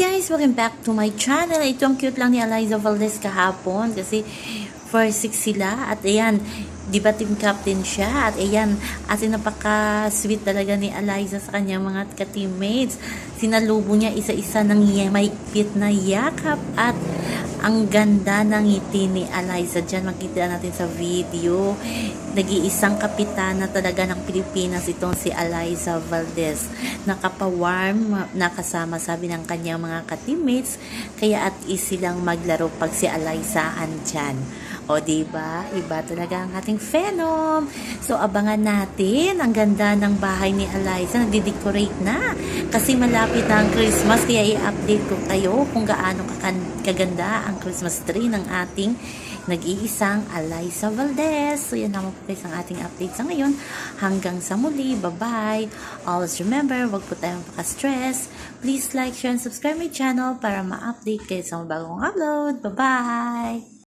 guys! Welcome back to my channel. Ito ang cute lang ni Eliza Valdez kahapon kasi first six sila at ayan, di ba team captain siya at ayan, at napaka-sweet talaga ni Eliza sa kanyang mga ka-teammates. Sinalubo niya isa-isa ng may na yakap at ang ganda ng ngiti ni Eliza. Diyan makita natin sa video. Nag-iisang kapitana talaga ng Pilipinas itong si Eliza Valdez. Nakapawarm, nakasama sabi ng kanyang mga ka-teammates. Kaya at easy lang maglaro pag si Eliza andyan. O, diba? Iba talaga ang ating phenom. So, abangan natin. Ang ganda ng bahay ni Eliza. Nagdi-decorate na. Kasi malapit na ang Christmas. Kaya i-update ko kayo kung gaano kaganda ang Christmas tree ng ating nag-iisang Eliza Valdez. So, yan naman po guys ang ating update sa ngayon. Hanggang sa muli. Bye-bye. Always remember, wag po tayong paka-stress. Please like, share, and subscribe my channel para ma-update kayo sa mga bagong upload. Bye-bye!